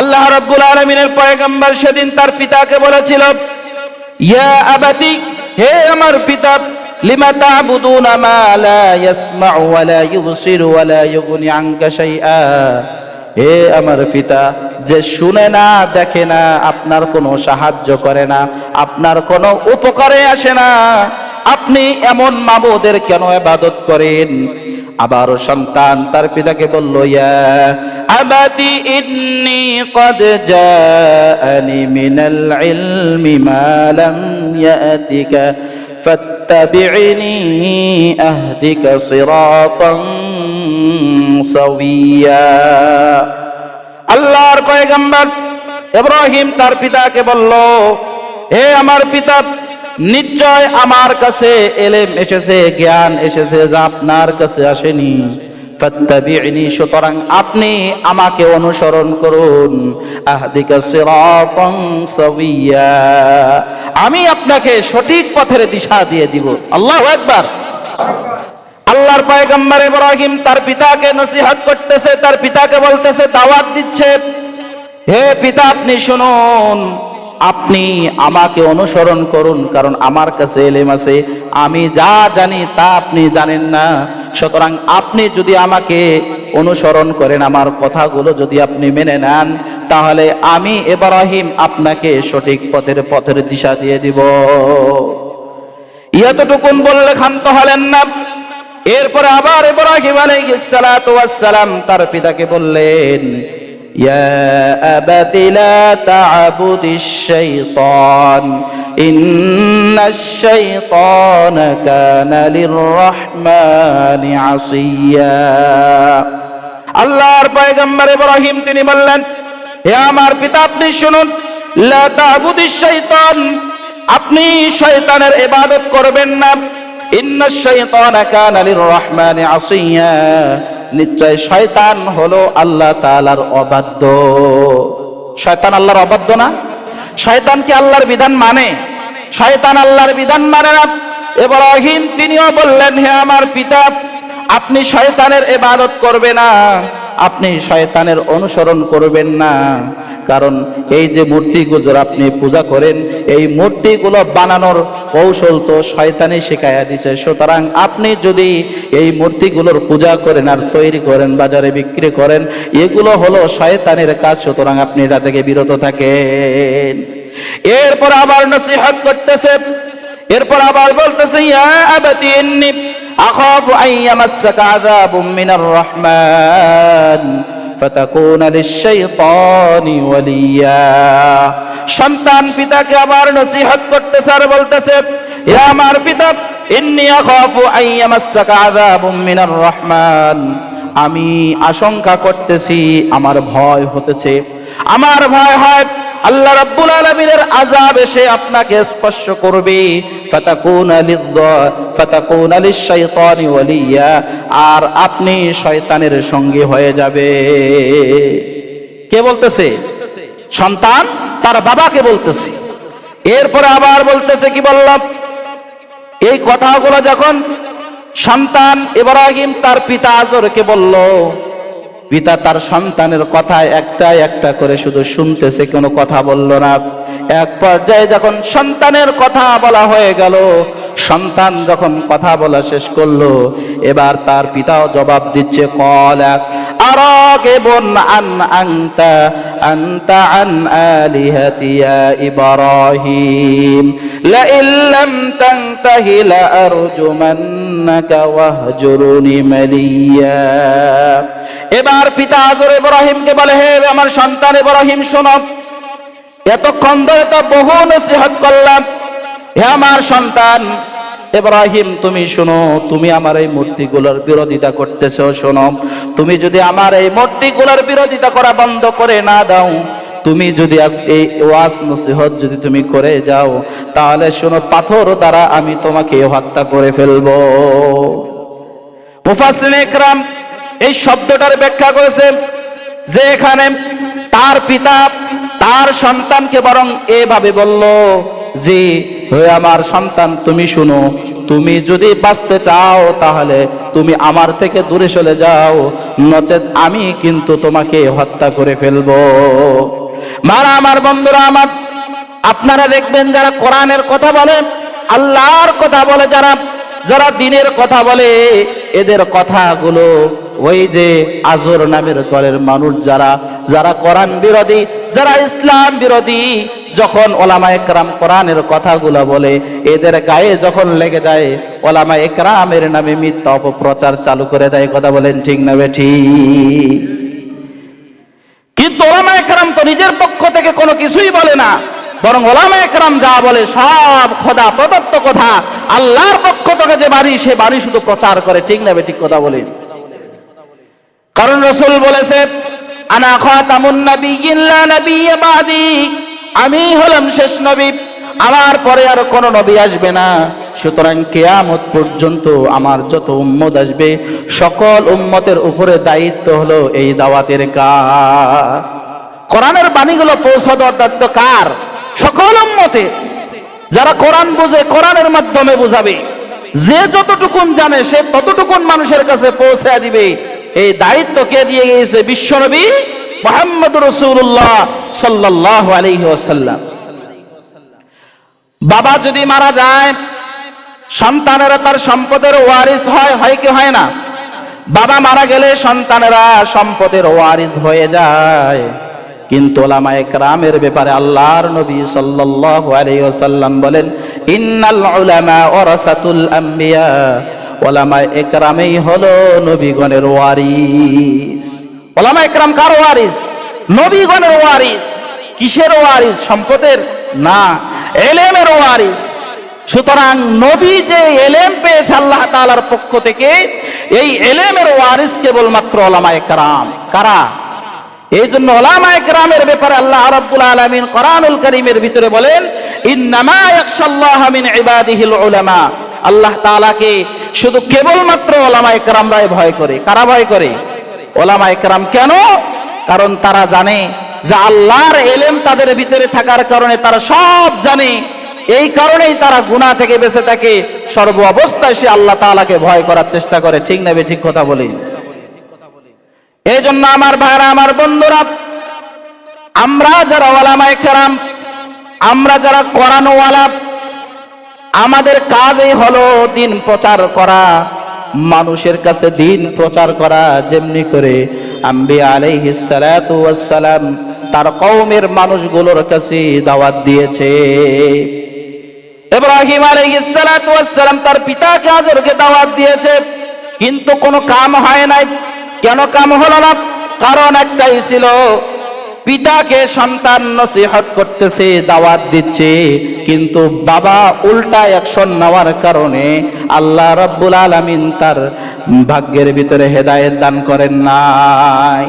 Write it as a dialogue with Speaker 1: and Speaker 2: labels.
Speaker 1: আল্লাহ রাব্বুল আলামিনের পয়গম্বর সেদিন তার পিতাকে বলেছিল, ইয়া আবাতি, হে আমার পিতা, লিমা তা'বুদুনা মা লা ইয়াসমাউ ওয়া লা ইউবসিরু ওয়া লা ইউগনি আনকা শাইআ? হে আমার পিতা, যে শুনে না, দেখে না, আপনার কোনো সাহায্য করে না, আপনার কোনো উপকারে আসে না। আপনি এমন মাবুদের কেন ইবাদত করেন? আবার সন্তান তার পিতাকে বলল, ইয়া আবাতি ইন্নি قد جاءني من العلم ما لم يأتك فاتبعني أهدك صراطا سويا আল্লাহর পয়গম্বর ইব্রাহিম তার পিতাকে বলল হে আমার পিতা নিশ্চয় আমার কাছে এলেম এসেছে জ্ঞান এসেছে যা আপনার কাছে আসেনি ফাত্তাবি'নি সুতরাং আপনি আমাকে অনুসরণ করুন। আমি আপনাকে সঠিক পথের দিশা দিয়ে দিব। আল্লাহু আকবার। আল্লাহর পয়গম্বর ইব্রাহিম তার পিতাকে নসিহত করতেছে, তার পিতাকে বলতেছে, দাওয়াত দিচ্ছে। হে পিতা, আপনি শুনুন। আপনি আমাকে অনুসরণ করুন, কারণ আমার কাছে এলেম আছে। আমি যা জানি তা আপনি জানেন না। সুতরাং আপনি যদি আমাকে অনুসরণ করেন, আমার কথাগুলো যদি আপনি মেনে নেন, তাহলে আমি ইব্রাহিম আপনাকে সঠিক পথের পথের দিশা দিয়ে দিব। ইয়তটুকুন বললে ক্ষান্ত হলেন না। এরপরে আবার ইব্রাহিম আলাইহিস সালাতু ওয়াস সালাম তার পিতাকে বললেন ইয়া আবাতি লা তা'বুদিশ শাইতান ইন্নাশ শাইতানা কানা লির-রাহমানি আসিয়া আল্লাহর পয়গম্বর ইব্রাহিম তিনি বললেন, হে আমার পিতা, আপনি শুনুন, লা তা'বুদিশ শাইতান, আপনি শয়তানের ইবাদত করবেন না। ইন্না শাইতানা কানা লির-রাহমানি আসিয়া নিশ্চয় শয়তান হলো আল্লাহ তালার অবাধ্য। শয়তান আল্লাহর অবাধ্য না? শয়তান কি আল্লাহর বিধান মানে? শয়তান আল্লাহর বিধান মানে না? ইব্রাহিম তিনিও বললেন, হে আমার পিতা, আপনি শয়তানের এবাদত করবে না। আপনি শয়তানের অনুসরণ করবেন না। কারণ এই যে মূর্তিগুলো আপনি পূজা করেন, এই মূর্তিগুলো বানানোর কৌশল তো শয়তানই শেখায়া দিছে। সুতরাং আপনি যদি এই মূর্তিগুলোর পূজা করেন আর তৈরি করেন, বাজারে বিক্রি করেন, এগুলো হলো শয়তানের কাজ। সুতরাং আপনি এটা থেকে বিরত থাকেন। এরপর আবার নসিহত করতেছে। এরপর আবার বলতেছে, ইয়া আখাফু আন ইয়ামাসসাকা আযাবুম মিনার রহমান, ফাতাকুন লিশ-শাইতানি ওয়ালিয়া। সন্তান পিতাকে আবার নসিহত করতেছে আর বলতেছে হে আমার পিতা, ইন্নী আখাফু আন ইয়ামাসসাকা আযাবুম মিনার রহমান। আমি আশঙ্কা করতেছি, আমার ভয় হতেছে। আমার ভয় হয় আল্লাহ রাব্বুল আলামিনের আযাব এসে আপনাকে স্পর্শ করবে। ফাতাকুনা ফাতাকুনা লিশ-শাইতানি ওয়ালিয়া, আর আপনি শয়তানের সঙ্গী হয়ে যাবে। কে বলতেছে? সন্তান তার বাবাকে বলতেছে। এরপরে আবার বলতেছে কি বললাম? এই কথাগুলো যখন সন্তান ইব্রাহিম তার পিতা আজরকে বলল পিতা তার সন্তানের কথা একটা একটা করে শুধু শুনতেছে, কোনো কথা বলল না। এক পর্যায়ে যখন সন্তানের কথা বলা হয়ে গেল, সন্তান যখন কথা বলা শেষ করল, এবার তার পিতাও জবাব দিচ্ছে, কল এক কলা বোন আন আনতা আনতা আন আলিহাতি ইয়া ইব্রাহিম লাইন লাম তানতাহি লাআরজুমান্নাকা ওয়াহজুরনি মালিয়া এবার পিতা আজর ইব্রাহিমকে বলে, হে আমার সন্তান ইব্রাহিম, শোনো। এতক্ষণ ধরে তো বহু নসিহত করলাম। হে আমার সন্তান ইব্রাহিম, তুমি শোনো, তুমি আমার এই মূর্তিগুলোর বিরোধিতা করতেছো, শোনো। তুমি যদি আমার এই মূর্তিগুলোর বিরোধিতা করা বন্ধ করে না দাও, তুমি যদি আজ এই ওয়াজ নসিহত যদি তুমি করে যাও, তাহলে শোনো, পাথর দ্বারা আমি তোমাকে হত্যা করে ফেলব। ইকরাম এই শব্দটার ব্যাখ্যা করেছে যে এখানে তার পিতা, তার সন্তানকে বরং এভাবে বলল যে হে আমার সন্তান, তুমি শুনো, তুমি যদি বাঁচতে চাও তাহলে তুমি আমার থেকে দূরে চলে যাও, নচেত আমি কিন্তু তোমাকে হত্যা করে ফেলব। মারা আমার বন্ধুরা আমার, আপনারা দেখবেন যারা কোরআনের কথা বলে, আল্লাহর কথা বলে, যারা যারা দিনের কথা বলে, এদের কথাগুলো ওই যে আজর নামের দলের মানুষ যারা যারা কোরআন বিরোধী, যারা ইসলাম বিরোধী, যখন ওলামা একরাম কোরআনের কথাগুলো বলে, এদের গায়ে যখন লেগে যায়, ওলামা একরামের নামে মিথ্যা অপপ্রচার চালু করে দেয়, কথা বলেন ঠিক না বেঠি কিন্তু ওলামা একরাম তো নিজের পক্ষ থেকে কোনো কিছুই বলে না, বরং ওলামা একরাম যা বলে সব খোদা প্রদত্ত কথা, আল্লাহর পক্ষ থেকে যে বাড়ি সে বাড়ি শুধু প্রচার করে, ঠিক না ঠিক কথা বলে কারণ রসুল বলেছে, আনা খাতামুন নাবিয়্যিন, লা নাবিয়্যা বাদি। আমি হলাম শেষ নবী আমার পরে আর কোনো নবী আসবে না। সুতরাং কেয়ামত পর্যন্ত আমার যত উম্মত আসবে, সকল উম্মতের উপরে দায়িত্ব হলো এই দাওয়াতের কাজ। কোরআনের বাণীগুলো পৌঁছা দেওয়ার দায়িত্ব কার? সকল উম্মতে যারা কোরআন বুঝে, কোরআনের মাধ্যমে বুঝাবে, যে যতটুকুন জানে, সে ততটুকুন মানুষের কাছে পৌঁছে দিবে। এই দায়িত্ব কে দিয়ে গিয়েছে? বিশ্বনবী মোহাম্মদ রসুল্লাহ সাল্লাহ আলহি ওসাল্লাম বাবা যদি মারা যায়, সন্তানেরা তার সম্পদের ওয়ারিস হয় হয় কি হয় না? বাবা মারা গেলে সন্তানেরা সম্পদের ওয়ারিস হয়ে যায়। কিন্তু ওলামা একরামের ব্যাপারে আল্লাহর নবী সাল্লাল্লাহু আলাইহি ওয়াসাল্লাম বলেন, ইন্নাল উলামা ওয়ারাসাতুল আম্বিয়া। ওলামা একরামেই হলো নবীগণের ওয়ারিস। ওলামা একরাম কার ওয়ারিস? নবীগণের ওয়ারিস। কিসের ওয়ারিস? সম্পদের? না, এলেমের ওয়ারিস। সুতরাং নবী যে এলেম পেয়েছে আল্লাহ তাআলার পক্ষ থেকে, এই এলেমের ওয়ারিস কেবলমাত্র ওলামা একরাম। কারা? এই জন্য ওলামা একরামের ব্যাপারে আল্লাহ রাব্বুল আলামিন কোরআনুল কারীমের ভিতরে বলেন, ইন্নামা ইয়াখশাল্লাহ মিন ইবাদিহিল উলামা। আল্লাহ তাআলাকে শুধু কেবলমাত্র ওলামা একরামরাই ভয় করে। কারা ভয় করে? ওলামা একরাম কেন? কারণ তারা জানে যে আল্লাহর এলেম তাদের ভিতরে থাকার কারণে তারা সব জানে। এই কারণেই তারা গুনাহ থেকে বেঁচে থাকে। সর্ব অবস্থায় সে আল্লাহ তাআলাকে ভয় করার চেষ্টা করে। ঠিক না ঠিক কথা বলি? এই জন্য আমার ভাইরা, আমার বন্ধুরা, আমরা যারা ওলামায়ে কেরাম, আমরা যারা কোরআনওয়ালা আমাদের কাজই হলো দিন প্রচার করা, মানুষের কাছে দিন প্রচার করা, যেমনি করে আম্বি ওয়াস সালাম তার কওমের মানুষগুলোর কাছে দাওয়াত দিয়েছে। ইব্রাহিম আলাইহিস সালাম তার পিতাকে আজরকে দাওয়াত দিয়েছে, কিন্তু কোনো কাম হয় নাই। কেন কাম হলো না? কারণ একটাই ছিল পিতাকে সন্তান নসিহত করতেছে, দাওয়াত দিচ্ছে, কিন্তু বাবা উল্টা অ্যাকশন নেওয়ার কারণে আল্লাহ রব্বুল আলমিন তার ভাগ্যের ভিতরে হেদায়েত দান করেন নাই।